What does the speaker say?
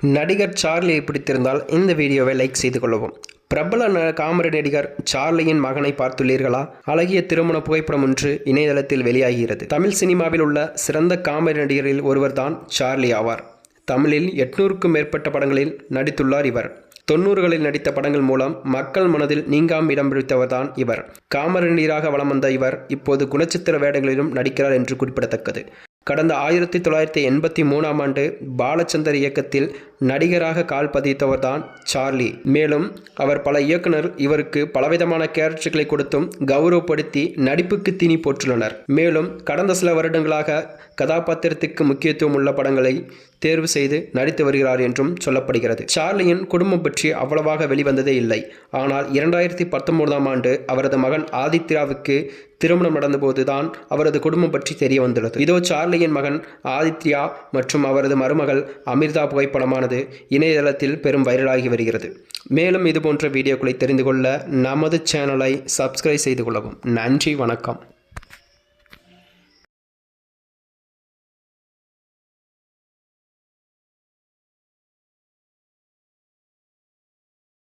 நடிகர் சார்லியை பிடித்திருந்தால் இந்த வீடியோவை லைக் செய்து கொள்ளவும். பிரபல ந- காமெடி நடிகர் சார்லியின் மகனை பார்த்துள்ளீர்களா? அழகிய திருமண புகைப்படம் ஒன்று இணையதளத்தில் வெளியாகிறது. தமிழ் சினிமாவில் உள்ள சிறந்த காமெடி நடிகரில் ஒருவர்தான் சார்லி ஆவார். தமிழில் எட்நூறுக்கும் மேற்பட்ட படங்களில் நடித்துள்ளார் இவர். தொண்ணூறுகளில் நடித்த படங்கள் மூலம் மக்கள் மனதில் நீங்காம் இடம் பிடித்தவர்தான் இவர். காமரடியராக வலம் வந்த இவர் இப்போது குணச்சித்திர வேடங்களிலும் நடிக்கிறார் என்று குறிப்பிடத்தக்கது. கடந்த ஆயிரத்தி தொள்ளாயிரத்தி எண்பத்தி மூணாம் ஆண்டு பாலச்சந்தர் இயக்கத்தில் நடிகராக கால் பதித்தவர்தான் சார்லி. மேலும் அவர் பல இயக்குனர் இவருக்கு பலவிதமான கேரக்டர்களை கொடுத்தும் கௌரவப்படுத்தி நடிப்புக்கு தீனி போற்றுள்ளனர். மேலும் கடந்த சில வருடங்களாக கதாபாத்திரத்துக்கு முக்கியத்துவம் உள்ள படங்களை தேர்வு செய்து நடித்து வருகிறார் என்றும் சொல்லப்படுகிறது. சார்லியின் குடும்பம் பற்றி அவ்வளவாக வெளிவந்ததே இல்லை. ஆனால் இரண்டாயிரத்தி பத்தொன்பதாம் ஆண்டு அவரது மகன் ஆதித்யாவுக்கு திருமணம் நடந்தபோதுதான் அவரது குடும்பம் பற்றி தெரிய வந்துள்ளது. இதோ சார்லியின் மகன் ஆதித்யா மற்றும் அவரது மருமகள் அமிர்தா புகைப்படமானது இணையதளத்தில் பெரும் வைரலாகி வருகிறது. மேலும் இதுபோன்ற வீடியோக்களை தெரிந்து கொள்ள நமது சேனலை சப்ஸ்கிரைப் செய்து கொள்ளவும். நன்றி வணக்கம்.